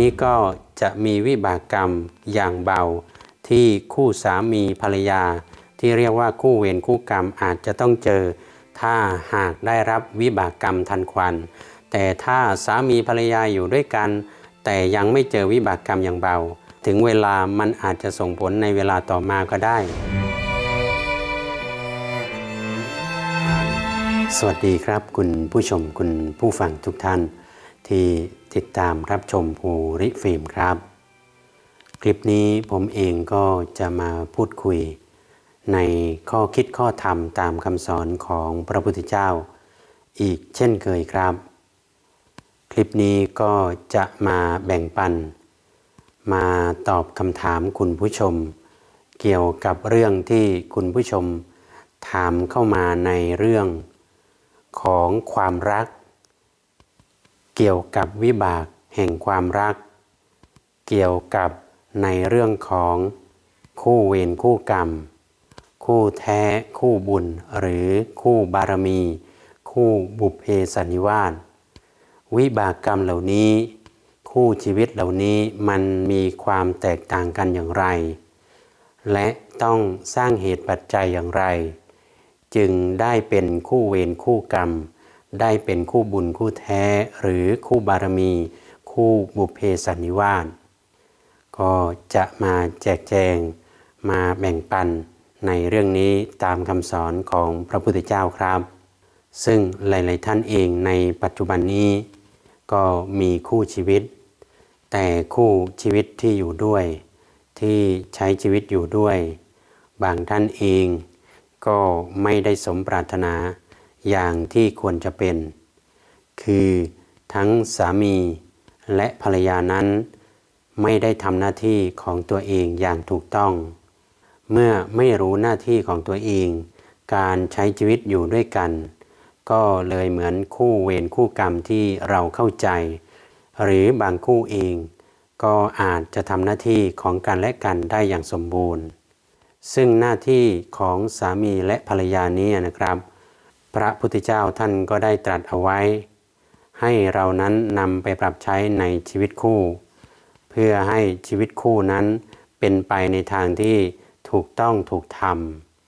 นี่ก็จะมีวิบากกรรมอย่างเบา ที่คู่สามีภรรยา ที่เรียกว่าคู่เวรคู่กรรมอาจจะต้องเจอ ถ้าหากได้รับวิบากกรรมทันควัน แต่ถ้าสามีภรรยาอยู่ด้วยกัน แต่ยังไม่เจอวิบากกรรมอย่างเบา ถึงเวลามันอาจจะส่งผลในเวลาต่อมาก็ได้ สวัสดีครับคุณผู้ชมคุณผู้ฟังทุกท่านที่ ติดตามรับชมภูริฟิล์มครับ คลิปนี้ผมเองก็จะมาพูดคุย ในข้อคิดข้อธรรมตามคำสอนของพระพุทธเจ้า อีกเช่นเคยครับ คลิปนี้ก็จะมาแบ่งปัน มาตอบคำถามคุณผู้ชม เกี่ยวกับเรื่องที่คุณผู้ชมถามเข้ามาในเรื่องของความรัก เกี่ยวกับวิบากแห่งความรัก เกี่ยวกับในเรื่องของคู่เวรคู่กรรม คู่แท้คู่บุญหรือคู่บารมี คู่บุพเพสันนิวาสวิบากกรรมเหล่านี้ คู่ชีวิตเหล่านี้มันมีความแตกต่างกันอย่างไร และต้องสร้างเหตุปัจจัยอย่างไร จึงได้เป็นคู่เวรคู่กรรม ได้เป็นคู่บุญคู่แท้หรือคู่บารมี คู่บุพเพสันนิวาสก็จะมาแจกแจงมาแบ่งปันในเรื่องนี้ตามคำสอนของพระพุทธเจ้าครับ ซึ่งหลาย ๆ ท่านเองในปัจจุบันนี้ ก็มีคู่ชีวิต แต่คู่ชีวิตที่อยู่ด้วย ที่ใช้ชีวิตอยู่ด้วย บางท่านเองก็ไม่ได้สมปรารถนา อย่างที่ควรจะเป็น คือทั้งสามีและภรรยานั้น ไม่ได้ทำหน้าที่ของตัวเองอย่างถูกต้อง เมื่อไม่รู้หน้าที่ของตัวเอง การใช้ชีวิตอยู่ด้วยกัน ก็เลยเหมือนคู่เวรคู่กรรมที่เราเข้าใจ หรือบางคู่เอง ก็อาจจะทำหน้าที่ของกันและกันได้อย่างสมบูรณ์ ซึ่งหน้าที่ของสามีและภรรยานี้นะครับ ระพุทธเจ้าท่านก็ได้ตรัสเอาไว้ ให้เรานั้นนำไปปรับใช้ในชีวิตคู่ เพื่อให้ชีวิตคู่นั้นเป็นไปในทางที่ถูกต้องถูกท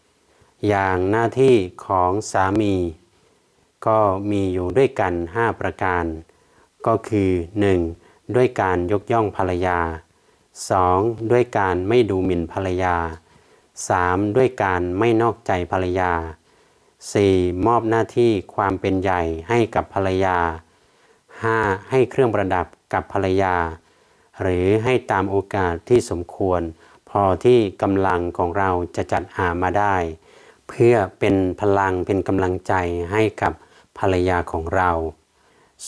ำอย่างหน้าที่ของสามี ก็มีอยู่ด้วยกัน 5 ประการ ก็คือ 1. ด้วยการยกย่องภรรยา 2. ด้วยการไม่ดูหมิ่นภรรยา 3. ด้วยการไม่นอกใจภรรยา 4. มอบหน้าที่ความเป็นใหญ่ให้กับภรรยา 5. ให้เครื่องประดับกับภรรยา หรือให้ตามโอกาสที่สมควร พอที่กำลังของเราจะจัดหามาได้ เพื่อเป็นพลังเป็นกำลังใจให้กับภรรยาของเรา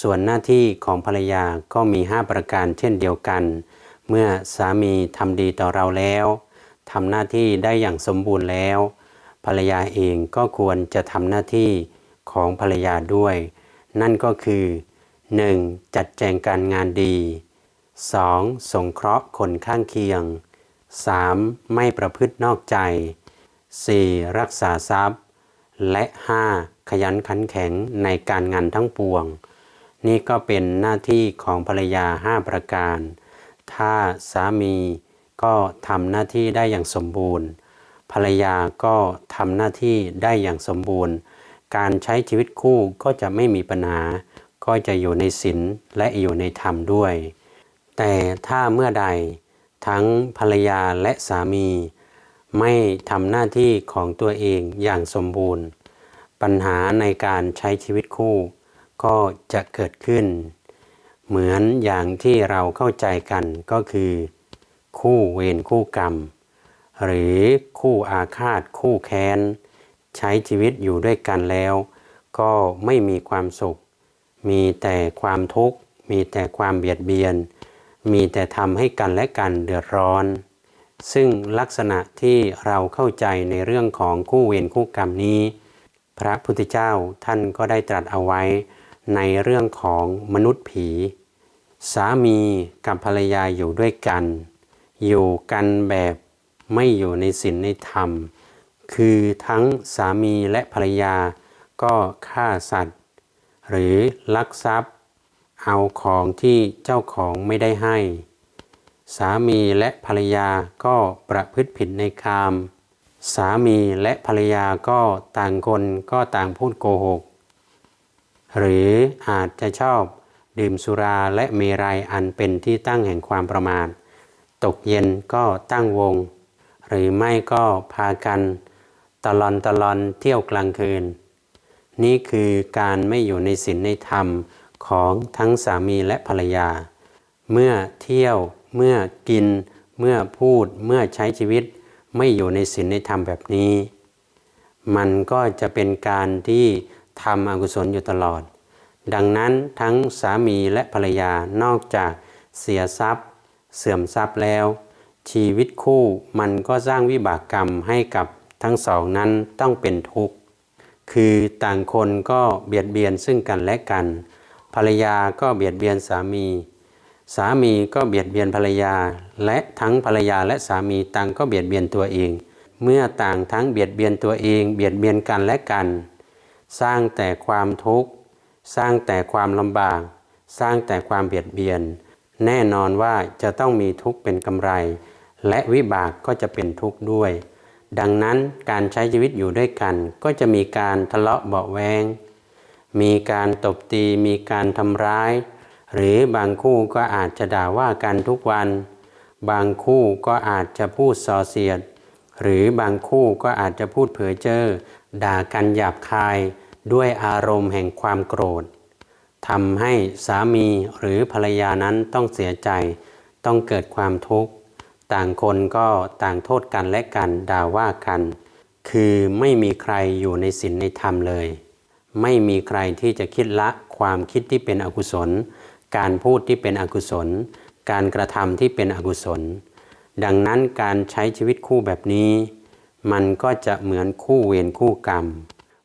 ส่วนหน้าที่ของภรรยาก็มี 5 ประการเช่นเดียวกัน เมื่อสามีทำดีต่อเราแล้วทำหน้าที่ได้อย่างสมบูรณ์แล้ว ภรรยาเองก็ควรจะทำหน้าที่ของภรรยาด้วย นั่นก็คือ 1. จัดแจงการงานดี 2. สงเคราะห์คนข้างเคียง 3. ไม่ประพฤตินอกใจ 4. รักษาทรัพย์ และ 5. ขยันขันแข็งในการงานทั้งปวง นี่ก็เป็นหน้าที่ของภรรยา 5 ประการ ถ้าสามีก็ทำหน้าที่ได้อย่างสมบูรณ์ ภรรยาก็ทำหน้าที่ได้อย่างสมบูรณ์ การใช้ชีวิตคู่ก็จะไม่มีปัญหา ก็จะอยู่ในศีลและอยู่ในธรรมด้วย แต่ถ้าเมื่อใดทั้งภรรยาและสามี ไม่ทำหน้าที่ของตัวเองอย่างสมบูรณ์ ปัญหาในการใช้ชีวิตคู่ ก็จะเกิดขึ้น เหมือนอย่างที่เราเข้าใจกันก็คือ คู่เวรคู่กรรม หรือคู่อาฆาตคู่แค้น ใช้ชีวิตอยู่ด้วยกันแล้ว ก็ไม่มีความสุข มีแต่ความทุกข์ มีแต่ความเบียดเบียน มีแต่ทำให้กันและกันเดือดร้อน ซึ่งลักษณะที่เราเข้าใจในเรื่องของคู่เวรคู่กรรมนี้ พระพุทธเจ้าท่านก็ได้ตรัสเอาไว้ในเรื่องของมนุษย์ผี สามีกับภรรยาอยู่ด้วยกัน อยู่กันแบบ ไม่อยู่ในศีลในธรรม คือทั้งสามีและภรรยาก็ฆ่าสัตว์ หรือลักทรัพย์ เอาของที่เจ้าของไม่ได้ให้ สามีและภรรยาก็ประพฤติผิดในกาม สามีและภรรยาก็ต่างคนก็ต่างพูดโกหก หรืออาจจะชอบดื่มสุราและเมรัยอันเป็นที่ตั้งแห่งความประมาท ตกเย็นก็ตั้งวง หรือไม่ก็พากันตลอนตลอนเที่ยวกลางคืน นี่คือการไม่อยู่ในศีลในธรรมของทั้งสามีและภรรยา เมื่อเที่ยวเมื่อกิน เมื่อพูดเมื่อใช้ชีวิต ไม่อยู่ในศีลในธรรมแบบนี้ มันก็จะเป็นการที่ทำอกุศลอยู่ตลอด ดังนั้นทั้งสามีและภรรยานอกจากเสียทรัพย์ เสื่อมทรัพย์แล้ว ชีวิตคู่มันก็สร้างวิบากกรรมให้กับทั้งสองนั้นต้องเป็นทุกข์ คือต่างคนก็เบียดเบียนซึ่งกันและกัน ภรรยาก็เบียดเบียนสามี สามีก็เบียดเบียนภรรยา และทั้งภรรยาและสามีต่างก็เบียดเบียนตัวเอง เมื่อต่างทั้งเบียดเบียนตัวเอง เบียดเบียนกันและกัน สร้างแต่ความทุกข์ สร้างแต่ความลำบาก สร้างแต่ความเบียดเบียน แน่นอนว่าจะต้องมีทุกข์เป็นกำไร และวิบากก็จะเป็นทุกข์ด้วย ดังนั้นการใช้ชีวิตอยู่ด้วยกัน ก็จะมีการทะเลาะเบาะแวงมีการตบตีมีการทำร้าย หรือบางคู่ก็อาจจะด่าว่ากันทุกวัน บางคู่ก็อาจจะพูดส่อเสียด หรือบางคู่ก็อาจจะพูดเผยเจอ้อด่ากันหยาบคาย ด้วยอารมณ์แห่งความโกรธทำให้สามีหรือภรรยานั้นต้องเสียใจ ต้องเกิดความทุกข์ ต่างคนก็ต่างโทษกันและกันด่าว่ากัน คือไม่มีใครอยู่ในศีลในธรรมเลย ไม่มีใครที่จะคิดละความคิดที่เป็นอกุศล การพูดที่เป็นอกุศล การกระทำที่เป็นอกุศล ดังนั้นการใช้ชีวิตคู่แบบนี้ มันก็จะเหมือนคู่เวรคู่กรรม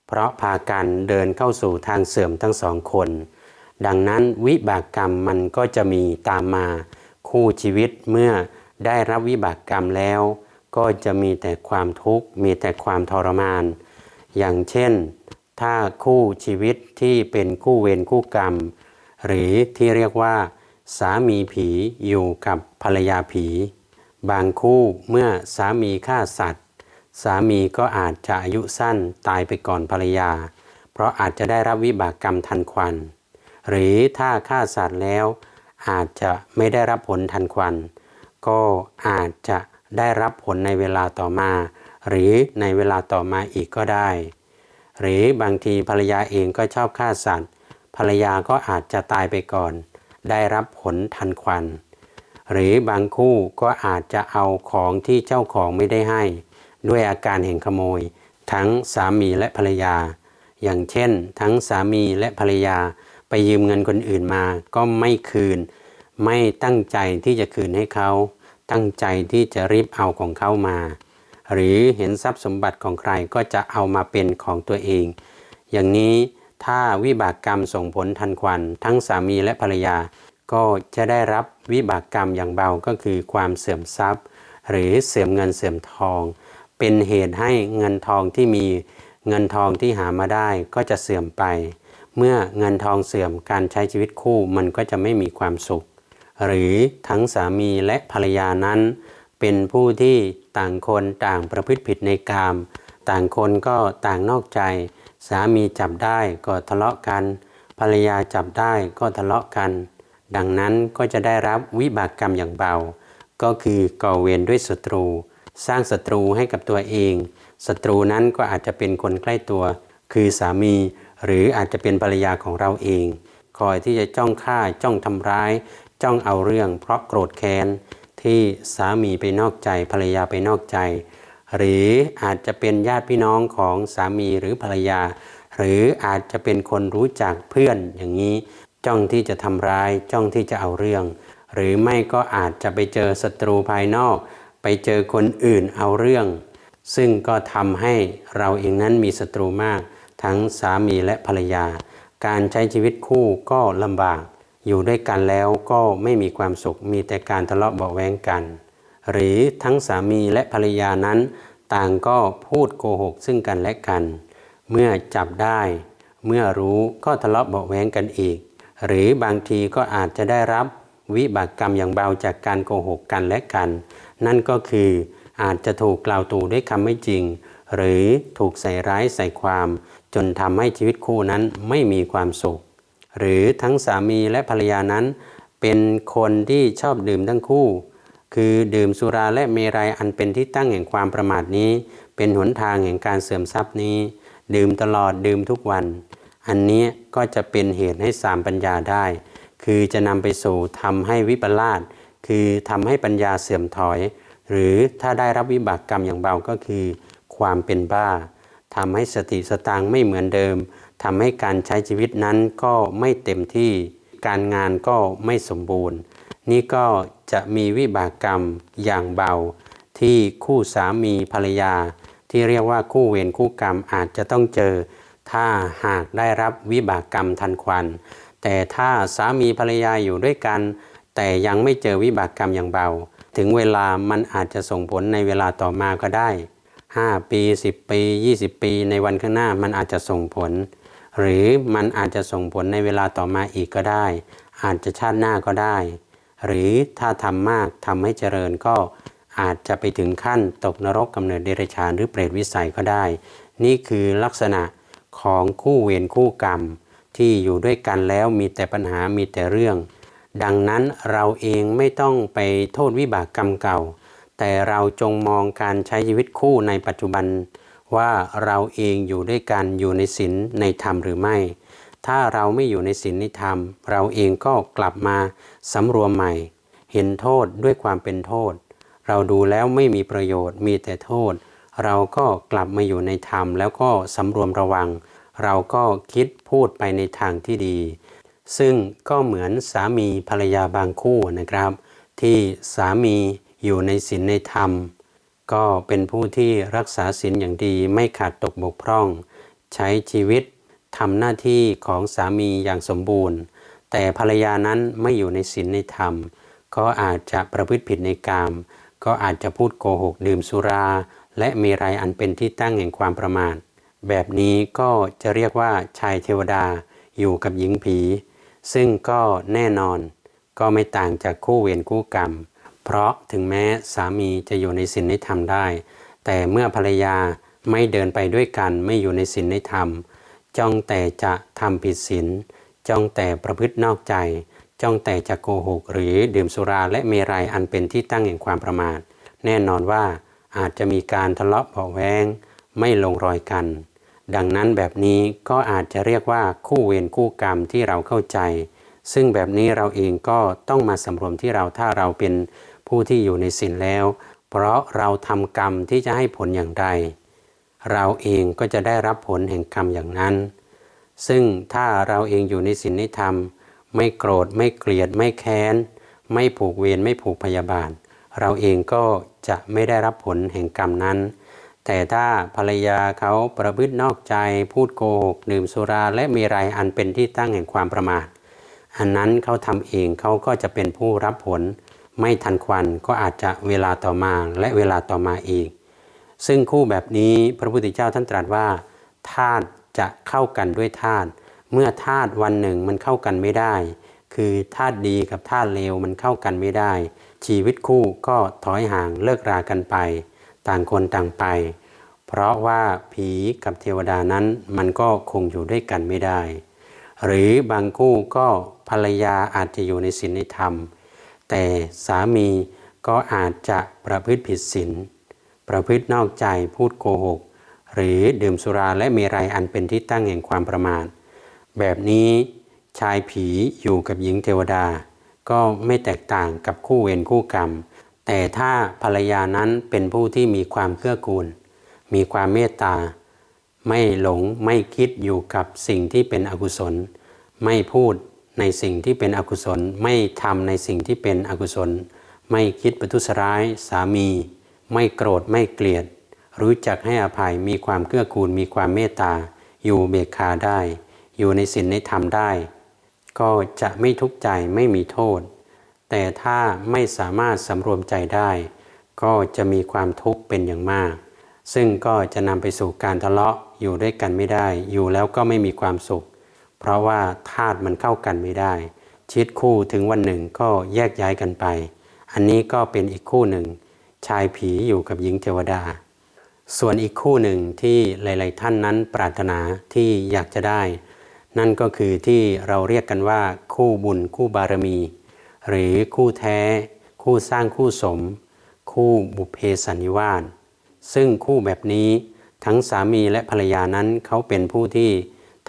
เพราะพากันเดินเข้าสู่ทางเสื่อมทั้งสองคน ดังนั้นวิบากกรรมมันก็จะมีตามมาคู่ชีวิตเมื่อ ได้รับวิบากกรรมแล้ว ก็จะมีแต่ความทุกข์มีแต่ความทรมาน อย่างเช่น ถ้าคู่ชีวิตที่เป็นคู่เวรคู่กรรม หรือที่เรียกว่า สามีผีอยู่กับภรรยาผี บางคู่เมื่อสามีฆ่าสัตว์ สามีก็อาจจะอายุสั้นตายไปก่อนภรรยา เพราะอาจจะได้รับวิบากกรรมทันควัน หรือถ้าฆ่าสัตว์แล้วอาจจะไม่ได้รับผลทันควัน ก็อาจจะได้รับผลในเวลาต่อมา หรือในเวลาต่อมาอีกก็ได้ หรือบางทีภรรยาเองก็ชอบฆ่าสัตว์ ภรรยาก็อาจจะตายไปก่อน ได้รับผลทันควัน หรือบางคู่ก็อาจจะเอาของที่เจ้าของไม่ได้ให้ ด้วยอาการแห่งขโมย ทั้งสามีและภรรยา อย่างเช่น ทั้งสามีและภรรยาไปยืมเงินคนอื่นมาก็ไม่คืน ไม่ตั้งใจที่จะคืนให้เขา ตั้งใจที่จะรีบเอาของเขามา หรือเห็นทรัพย์สมบัติของใครก็จะเอามาเป็นของตัวเอง อย่างนี้ถ้าวิบากกรรมส่งผลทันควัน ทั้งสามีและภรรยา ก็จะได้รับวิบากกรรมอย่างเบาก็คือความเสื่อมทรัพย์ หรือเสื่อมเงินเสื่อมทอง เป็นเหตุให้เงินทองที่มีเงินทองที่หามาได้ก็จะเสื่อมไป เมื่อเงินทองเสื่อมการใช้ชีวิตคู่มันก็จะไม่มีความสุข หรือทั้งสามีและภรรยานั้น เป็นผู้ที่ต่างคนต่างประพฤติผิดในกาม ต่างคนก็ต่างนอกใจ สามีจับได้ก็ทะเลาะกัน ภรรยาจับได้ก็ทะเลาะกัน ดังนั้นก็จะได้รับวิบากกรรมอย่างเบา ก็คือก่อเวรด้วยศัตรู สร้างศัตรูให้กับตัวเองศัตรูนั้นก็อาจจะเป็นคนใกล้ตัว คือสามี หรืออาจจะเป็นภรรยาของเราเอง คอยที่จะจ้องฆ่าจ้องทำร้าย จ้องเอาเรื่อง เพราะโกรธแค้นที่สามีไปนอกใจภรรยาไปนอกใจ หรืออาจจะเป็นญาติพี่น้องของสามีหรือภรรยา หรืออาจจะเป็นคนรู้จักเพื่อนอย่างนี้ จ้องที่จะทำร้ายจ้องที่จะเอาเรื่อง หรือไม่ก็อาจจะไปเจอศัตรูภายนอก ไปเจอคนอื่นเอาเรื่อง ซึ่งก็ทำให้เราเองนั้นมีศัตรูมาก ทั้งสามีและภรรยา การใช้ชีวิตคู่ก็ลำบาก อยู่ด้วยกันแล้วก็ไม่มีความสุขมีแต่การทะเลาะเบาแวงกัน หรือทั้งสามีและภรรยานั้นต่างก็พูดโกหกซึ่งกันและกัน เมื่อจับได้ เมื่อรู้ก็ทะเลาะเบาแวงกันอีก หรือบางทีก็อาจจะได้รับวิบากกรรมอย่างเบาจากการโกหกกันและกัน นั่นก็คืออาจจะถูกกล่าวตู่ด้วยคำไม่จริง หรือถูกใส่ร้ายใส่ความ จนทำให้ชีวิตคู่นั้นไม่มีความสุข หรือทั้งสามีและภรรยานั้น เป็นคนที่ชอบดื่มทั้งคู่ คือดื่มสุราและเมรัยอันเป็นที่ตั้งแห่งความประมาทนี้ เป็นหนทางแห่งการเสื่อมทรัพย์นี้ ดื่มตลอดดื่มทุกวัน อันนี้ก็จะเป็นเหตุให้สามปัญญาได้ คือจะนำไปสู่ทำให้วิปลาสคือทำให้ปัญญาเสื่อมถอย หรือถ้าได้รับวิบากกรรมอย่างเบาก็คือ ความเป็นบ้าทำให้สติสตางไม่เหมือนเดิม ทำให้การใช้ชีวิตนั้นก็ไม่เต็มที่ การงานก็ไม่สมบูรณ์ นี่ก็จะมีวิบากกรรมอย่างเบา ที่คู่สามีภรรยา ที่เรียกว่าคู่เวรคู่กรรมอาจจะต้องเจอ ถ้าหากได้รับวิบากกรรมทันควัน แต่ถ้าสามีภรรยาอยู่ด้วยกัน แต่ยังไม่เจอวิบากกรรมอย่างเบา ถึงเวลามันอาจจะส่งผลในเวลาต่อมาก็ได้ 5 ปี 10 ปี 20 ปี ในวันข้างหน้ามันอาจจะส่งผล หรือมันอาจจะส่งผลในเวลาต่อมาอีกก็ได้ อาจจะชาติหน้าก็ได้ หรือถ้าทำมากทำให้เจริญก็อาจจะไปถึงขั้นตกนรกกำเนิดเดรัจฉานหรือเปรตวิสัยก็ได้ นี่คือลักษณะของคู่เวรคู่กรรม ที่อยู่ด้วยกันแล้วมีแต่ปัญหามีแต่เรื่อง ดังนั้นเราเองไม่ต้องไปโทษวิบากกรรมเก่า แต่เราจงมองการใช้ชีวิตคู่ในปัจจุบัน ว่าเราเองอยู่ด้วยกันอยู่ในศีลในธรรมหรือไม่ ถ้าเราไม่อยู่ในศีลในธรรม เราเองก็กลับมาสำรวมใหม่ เห็นโทษด้วยความเป็นโทษ เราดูแล้วไม่มีประโยชน์มีแต่โทษ เราก็กลับมาอยู่ในธรรม แล้วก็สำรวมระวัง เราก็คิดพูดไปในทางที่ดี ซึ่งก็เหมือนสามีภรรยาบางคู่นะครับ ที่สามีอยู่ในศีลในธรรม ก็เป็นผู้ที่รักษาศีลอย่างดีไม่ขาดตกบกพร่อง ใช้ชีวิตทำหน้าที่ของสามีอย่างสมบูรณ์ แต่ภรรยานั้นไม่อยู่ในศีลในธรรม ก็อาจจะประพฤติผิดในกาม ก็อาจจะพูดโกหกดื่มสุรา และมีไรอันเป็นที่ตั้งแห่งความประมาทแบบนี้ก็จะเรียกว่าชายเทวดาอยู่กับหญิงผี ซึ่งก็แน่นอน ก็ไม่ต่างจากคู่เวรคู่กรรม เพราะถึงแม้สามีจะอยู่ในศีลในธรรมได้ แต่เมื่อภรรยาไม่เดินไปด้วยกันไม่อยู่ในศีลในธรรม จ้องแต่จะทำผิดศีลจ้องแต่ประพฤตินอกใจ จ้องแต่จะโกหก หรือดื่มสุราและเมรัยอันเป็นที่ตั้งแห่งความประมาท แน่นอนว่าอาจจะมีการทะเลาะเบาแวงไม่ลงรอยกัน ดังนั้นแบบนี้ก็อาจจะเรียกว่าคู่เวรคู่กรรมที่เราเข้าใจ ซึ่งแบบนี้เราเองก็ต้องมาสำรวมที่เราถ้าเราเป็น ผู้ที่อยู่ในศีลแล้ว เพราะเราทำกรรมที่จะให้ผลอย่างใด เราเองก็จะได้รับผลแห่งกรรมอย่างนั้น ซึ่งถ้าเราเองอยู่ในศีลในธรรม ไม่โกรธไม่เกลียดไม่แค้น ไม่ผูกเวรไม่ผูกพยาบาท เราเองก็จะไม่ได้รับผลแห่งกรรมนั้น แต่ถ้าภรรยาเขาประพฤตินอกใจพูดโกหกดื่มสุราและมีไรอันเป็นที่ตั้งแห่งความประมาทอันนั้นเขาทำเองเขาก็จะเป็นผู้รับผล ไม่ทันควันก็อาจจะเวลาต่อมาและเวลาต่อมาอีก ซึ่งคู่แบบนี้พระพุทธเจ้าท่านตรัสว่าธาตุจะเข้ากันด้วยธาตุเมื่อธาตุวันหนึ่งมันเข้ากันไม่ได้ คือธาตุดีกับธาตุเลวมันเข้ากันไม่ได้ ชีวิตคู่ก็ถอยห่างเลิกรากันไป ต่างคนต่างไป เพราะว่าผีกับเทวดานั้นมันก็คงอยู่ด้วยกันไม่ได้ หรือบางคู่ก็ภรรยาอาจจะอยู่ในศีลในธรรม แต่สามีก็อาจจะประพฤติผิดศีลประพฤตินอกใจพูดโกหก หรือดื่มสุราและเมรัยอันเป็นที่ตั้งแห่งความประมาท แบบนี้ชายผีอยู่กับหญิงเทวดา ก็ไม่แตกต่างกับคู่เวรคู่กรรม แต่ถ้าภรรยานั้นเป็นผู้ที่มีความเกื้อกูล มีความเมตตา ไม่หลงไม่คิดอยู่กับสิ่งที่เป็นอกุศล ไม่พูด ในสิ่งที่เป็นอกุศล ไม่ทำในสิ่งที่เป็นอกุศล ไม่คิดประทุษร้ายสามี ไม่โกรธไม่เกลียด รู้จักให้อภัยมีความเกื้อกูลมีความเมตตา อยู่เบกขาได้ อยู่ในศีลในธรรมได้ ก็จะไม่ทุกข์ใจไม่มีโทษ แต่ถ้าไม่สามารถสำรวมใจได้ ก็จะมีความทุกข์เป็นอย่างมาก ซึ่งก็จะนำไปสู่การทะเลาะอยู่ด้วยกันไม่ได้ อยู่แล้วก็ไม่มีความสุข เพราะว่าธาตุมันเข้ากันไม่ได้ ชีวิตคู่ถึงวันหนึ่งก็แยกย้ายกันไป อันนี้ก็เป็นอีกคู่หนึ่ง ชายผีอยู่กับหญิงเทวดา ส่วนอีกคู่หนึ่งที่หลาย ๆ ท่านนั้นปรารถนาที่อยากจะได้ นั่นก็คือที่เราเรียกกันว่า คู่บุญคู่บารมี หรือคู่แท้ คู่สร้างคู่สม คู่บุพเพสันนิวาสซึ่งคู่แบบนี้ทั้งสามีและภรรยานั้นเขาเป็นผู้ที่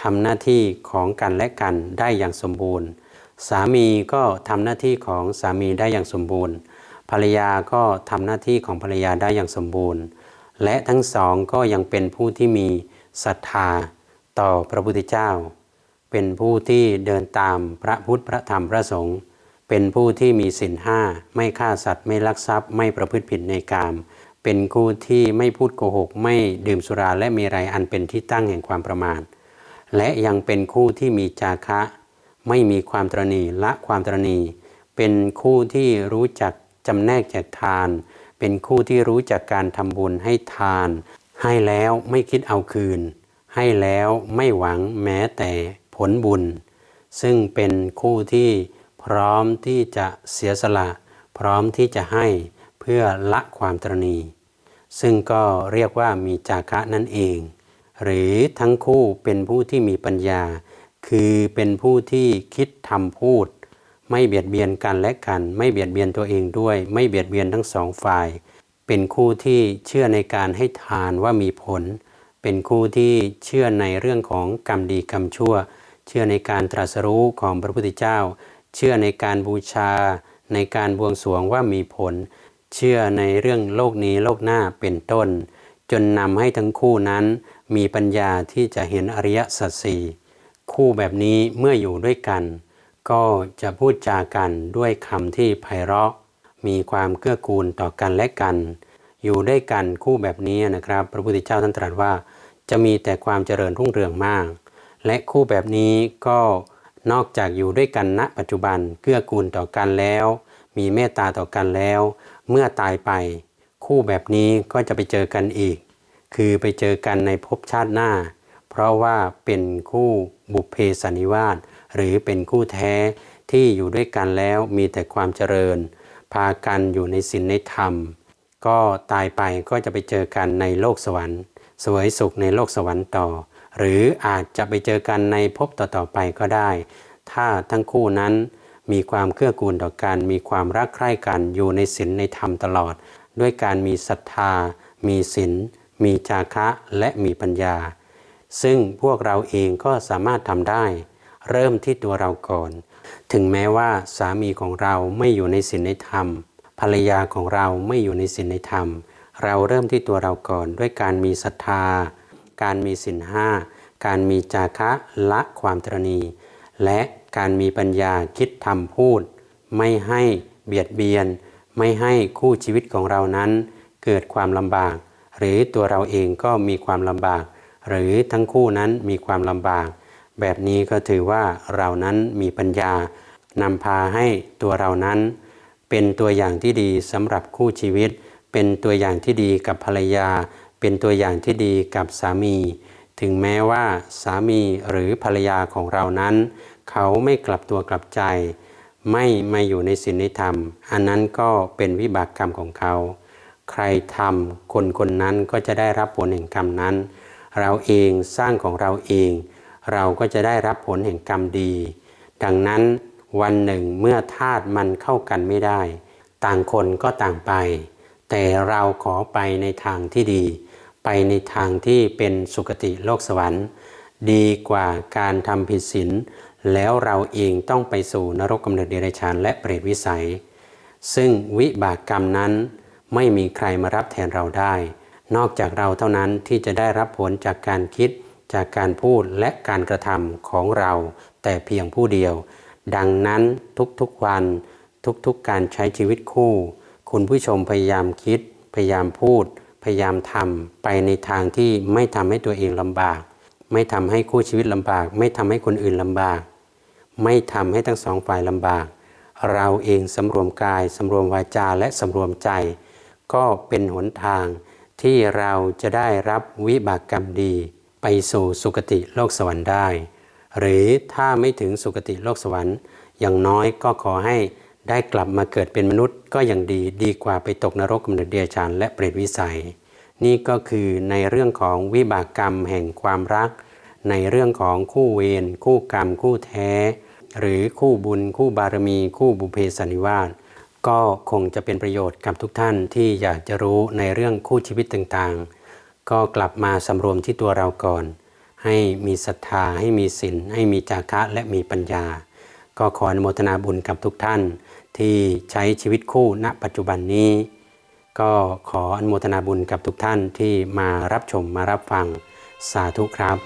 ทำหน้าที่ของกันและกันได้อย่างสมบูรณ์ สามีก็ทำหน้าที่ของสามีได้อย่างสมบูรณ์ ภรรยาก็ทำหน้าที่ของภรรยาได้อย่างสมบูรณ์ และทั้งสองก็ยังเป็นผู้ที่มีศรัทธาต่อพระพุทธเจ้า เป็นผู้ที่เดินตามพระพุทธพระธรรมพระสงฆ์เป็นผู้ที่มีศีลห้าไม่ฆ่าสัตว์ไม่ลักทรัพย์ไม่ประพฤติผิดในกามเป็นคู่ที่ไม่พูดโกหก ไม่ดื่มสุราและมีไรอันเป็นที่ตั้งแห่งความประมาท และยังเป็นคู่ที่มีจาคะ ไม่มีความตรณีละความตรณี เป็นคู่ที่รู้จักจำแนกแจกทาน เป็นคู่ที่รู้จักการทำบุญให้ทาน ให้แล้วไม่คิดเอาคืน ให้แล้วไม่หวังแม้แต่ผลบุญ ซึ่งเป็นคู่ที่พร้อมที่จะเสียสละ พร้อมที่จะให้เพื่อละความตรณี ซึ่งก็เรียกว่ามีจาคะนั่นเอง หรือทั้งคู่เป็นผู้ที่มีปัญญา คือเป็นผู้ที่คิดทำพูด ไม่เบียดเบียนกันและกัน ไม่เบียดเบียนตัวเองด้วย ไม่เบียดเบียนทั้งสองฝ่าย เป็นคู่ที่เชื่อในการให้ทานว่ามีผล เป็นคู่ที่เชื่อในเรื่องของกรรมดีกรรมชั่ว เชื่อในการตรัสรู้ของพระพุทธเจ้า เชื่อในการบูชา ในการบวงสรวงว่ามีผล เชื่อในเรื่องโลกนี้โลกหน้าเป็นต้น จนนำให้ทั้งคู่นั้น มีปัญญาที่จะเห็นอริยสัจสี่คู่แบบนี้เมื่ออยู่ด้วยกัน ก็จะพูดจากันด้วยคำที่ไพเราะ มีความเกื้อกูลต่อกันและกัน อยู่ด้วยกันคู่แบบนี้นะครับ พระพุทธเจ้าท่านตรัสว่า จะมีแต่ความเจริญรุ่งเรืองมาก และคู่แบบนี้ก็นอกจากอยู่ด้วยกันณปัจจุบันเกื้อกูลต่อกันแล้ว มีเมตตาต่อกันแล้ว เมื่อตายไป คู่แบบนี้ก็จะไปเจอกันอีก คือไปเจอกันในภพชาติหน้า เพราะว่าเป็นคู่บุพเพสันนิวาสหรือเป็นคู่แท้ที่อยู่ด้วยกันแล้วมีแต่ความเจริญ พากันอยู่ในศีลในธรรม ก็ตายไปก็จะไปเจอกันในโลกสวรรค์สวยสุขในโลกสวรรค์ต่อ หรืออาจจะไปเจอกันในภพต่อๆไปก็ได้ ถ้าทั้งคู่นั้นมีความเกื้อกูลต่อกัน มีความรักใคร่กันอยู่ในศีลในธรรมตลอด ด้วยการมีศรัทธา มีศีล มีจาคะและมีปัญญา ซึ่งพวกเราเองก็สามารถทำได้ เริ่มที่ตัวเราก่อน ถึงแม้ว่าสามีของเราไม่อยู่ในศีลในธรรม ภรรยาของเราไม่อยู่ในศีลในธรรม เราเริ่มที่ตัวเราก่อนด้วยการมีศรัทธา การมีศีลห้า การมีจาคะละความตรณีและการมีปัญญาคิดทำพูด ไม่ให้เบียดเบียน ไม่ให้คู่ชีวิตของเรานั้น เกิดความลำบาก หรือตัวเราเองก็มีความลำบาก หรือทั้งคู่นั้นมีความลำบาก แบบนี้ก็ถือว่าเรานั้นมีปัญญานำพาให้ตัวเรานั้น เป็นตัวอย่างที่ดีสำหรับคู่ชีวิต เป็นตัวอย่างที่ดีกับภรรยา เป็นตัวอย่างที่ดีกับสามี ถึงแม้ว่าสามีหรือภรรยาของเรานั้น เขาไม่กลับตัวกลับใจ ไม่มาอยู่ในศีลในธรรม อันนั้นก็เป็นวิบากกรรมของเขา ใครทำคนคนนั้นก็จะได้รับผลแห่งกรรมนั้น เราเองสร้างของเราเอง เราก็จะได้รับผลแห่งกรรมดี ดังนั้นวันหนึ่งเมื่อธาตุมันเข้ากันไม่ได้ ต่างคนก็ต่างไป แต่เราขอไปในทางที่ดี ไปในทางที่เป็นสุคติโลกสวรรค์ ดีกว่าการทำผิดศีลแล้วเราเองต้องไปสู่นรกกำเนิดเดรัจฉานและเปรตวิสัย ซึ่งวิบากกรรมนั้น ไม่มีใครมารับแทนเราได้ นอกจากเราเท่านั้นที่จะได้รับผลจากการคิด จากการพูดและการกระทำของเรา แต่เพียงผู้เดียว ดังนั้นทุกๆวัน ทุกๆการใช้ชีวิตคู่ คุณผู้ชมพยายามคิด พยายามพูด พยายามทำไปในทางที่ไม่ทำให้ตัวเองลำบาก ไม่ทำให้คู่ชีวิตลำบาก ไม่ทำให้คนอื่นลำบาก ไม่ทำให้ทั้งสองฝ่ายลำบาก เราเองสำรวมกายสำรวมวาจาและสำรวมใจ ก็เป็นหนทางที่เราจะได้รับวิบากกรรมดีไปสู่สุคติโลกสวรรค์ได้ หรือถ้าไม่ถึงสุคติโลกสวรรค์ อย่างน้อยก็ขอให้ได้กลับมาเกิดเป็นมนุษย์ก็ยังดีดีกว่าไปตกนรกกำเนิดเดียชานและเปรตวิสัย นี่ก็คือในเรื่องของวิบากกรรมแห่งความรัก ในเรื่องของคู่เวรคู่กรรม คู่แท้ หรือคู่บุญ คู่บารมี คู่บุเพสนิวาส ก็คงจะเป็นประโยชน์กับทุกท่านที่อยากจะรู้ในเรื่องคู่ชีวิตต่างๆ ก็กลับมาสำรวมที่ตัวเราก่อน ให้มีศรัทธาให้มีศีลให้มีจาคะและมีปัญญา ก็ขออนุโมทนาบุญกับทุกท่าน ที่ใช้ชีวิตคู่ณปัจจุบันนี้ ก็ขออนุโมทนาบุญกับทุกท่านที่มารับชมมารับฟังสาธุครับ